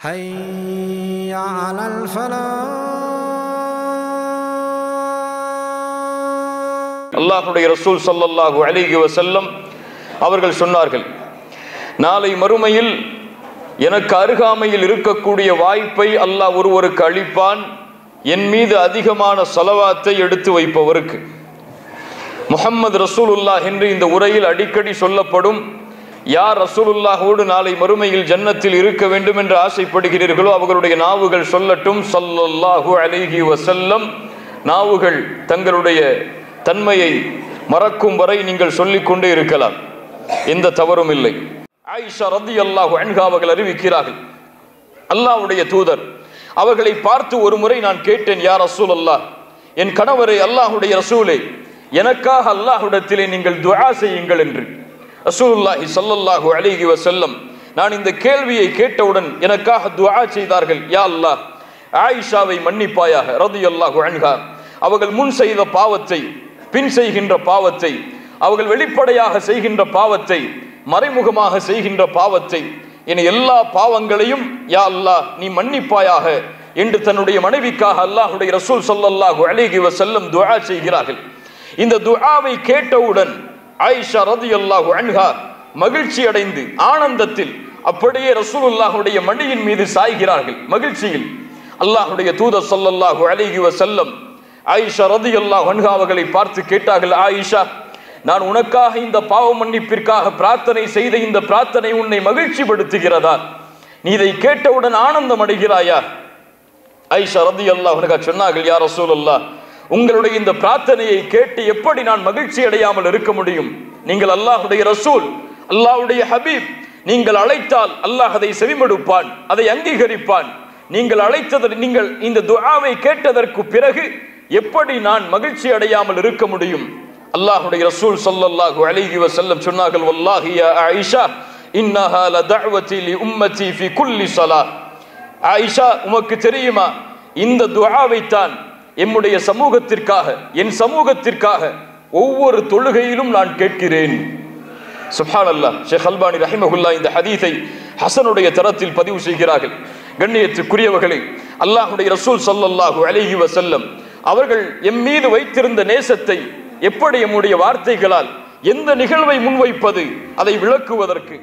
حي على الفلاح அல்லாஹுடைய ரசூல் ஸல்லல்லாஹு அலைஹி வஸல்லம் அவர்கள் சொன்னார்கள் நாளை மறுமையில் எனக்கு அருகாமையில் இருக்கக்கூடிய வாய்ப்பை அல்லாஹ் ஒருவருக்கு அளிப்பான் என் மீது அதிகமான சலவாத்தை எடுத்து வைப்பவருக்கு முஹம்மது ரசூலுல்லாஹ் என்று இந்த உரையில் அடிக்கடி சொல்லப்படும் யார் ரசூலுல்லாஹோடு நாளை மறுமையில் ஜன்னத்தில் இருக்க வேண்டும் என்று ஆசைப்படுகிறீர்களோ அவர்களுடைய நாவுகள் சொல்லட்டும். சல்லல்லாஹு அலிஹி வசல்லம் நாவுகள் தங்களுடைய தன்மையை மறக்கும் வரை நீங்கள் சொல்லிக்கொண்டே இருக்கலாம். எந்த தவறும் இல்லை. ஆயிஷா ரதி அல்லாஹு அவர்கள் அறிவிக்கிறார்கள். அல்லாஹ்வுடைய தூதர் அவர்களை பார்த்து ஒரு முறை நான் கேட்டேன் யார் ரசூல் அல்லாஹ் என் கணவரை அல்லாஹுடைய ரசூலே எனக்காக அல்லாஹுடத்திலே நீங்கள் துவா செய்யுங்கள் என்று. ரசூல்லாஹி சல்லல்லாஹு அலைஹி வசல்லம் நான் இந்த கேள்வியை கேட்டவுடன் எனக்காக துவா செய்தார்கள் யா அல்லாஹ் ஆயிஷாவை மன்னிப்பாயாக ரலியல்லாஹு அன்ஹா. அவர்கள் முன் செய்த பாவத்தை பின் செய்கின்ற பாவத்தை அவர்கள் வெளிப்படையாக செய்கின்ற பாவத்தை மறைமுகமாக செய்கின்ற பாவத்தை என எல்லா பாவங்களையும் யா அல்லாஹ் நீ மன்னிப்பாயாக என்று தன்னுடைய மனைவிக்காக அல்லாஹுடைய ரசூல் ஸல்லல்லாஹு அலைஹி வசல்லம் துவா செய்கிறார்கள். இந்த துஆவை கேட்டவுடன் ஆயிஷா ரலியல்லாஹு அன்ஹா மகிழ்ச்சி அடைந்து ஆனந்தத்தில் அப்படியே ரசூலுல்லாஹுடைய மடியின் மீது சாய்கிறார்கள் மகிழ்ச்சியில். அல்லாஹுடைய தூதர் சொல்லல்லாஹு அலைஹி வசல்லம் ஆயிஷா ரலியல்லாஹு அன்ஹா அவர்களை பார்த்து கேட்டார்கள் ஆயிஷா நான் உனக்காக இந்த பாவ மன்னிப்பிற்காக பிரார்த்தனை செய்த இந்த பிரார்த்தனை உன்னை மகிழ்ச்சிப்படுத்துகிறதா? நீ இதை கேட்டவுடன் ஆனந்தம் அடைகிறாயா ஐஷா ரதி அல்லாஹ் சொன்னார்கள் யார் ரசூலுல்லாஹ் உங்களுடைய இந்த பிரார்த்தனையை கேட்டு எப்படி நான் மகிழ்ச்சி அடையாமல் இருக்க முடியும்? நீங்கள் அல்லாஹுடைய ரசூல் அல்லாஹ்வுடைய ஹபீப் நீங்கள் அழைத்தால் அல்லாஹ் அதை செவிமடுப்பான் அதை அங்கீகரிப்பான். நீங்கள் அழைத்ததற்கு நீங்கள் இந்த துஆவை கேட்டதற்கு பிறகு எப்படி நான் மகிழ்ச்சி அடையாமல் இருக்க முடியும்? அல்லாஹுடைய ரசூல் சொல்லல்லாஹு அலைஹி வஸல்லம் சொன்னார்கள் வல்லாஹி யா ஆயிஷா இன்னஹா லதஅவதி லி உம்மதி ஃபி குல்லி ஸலா ஆயிஷா உமக்கு தெரியுமா? இந்த துஆவை தான் எம்முடைய சமூகத்திற்காக என் சமூகத்திற்காக ஒவ்வொரு தொழுகையிலும் நான் கேட்கிறேன். சுஹான் அல்லாஹ் ஷேக் அல்பானி ரஹிமகுல்லா இந்த ஹதீஸை ஹசனுடைய தரத்தில் பதிவு செய்கிறார்கள். கண்ணியத்துக்குரியவர்களே அல்லாஹுடைய ரசூல் சல்லல்லாஹு அலைஹி வசல்லம் அவர்கள் எம் மீது வைத்திருந்த நேசத்தை எப்படி எம்முடைய வார்த்தைகளால் எந்த நிகழ்வை முன்வைப்பது அதை விளக்குவதற்கு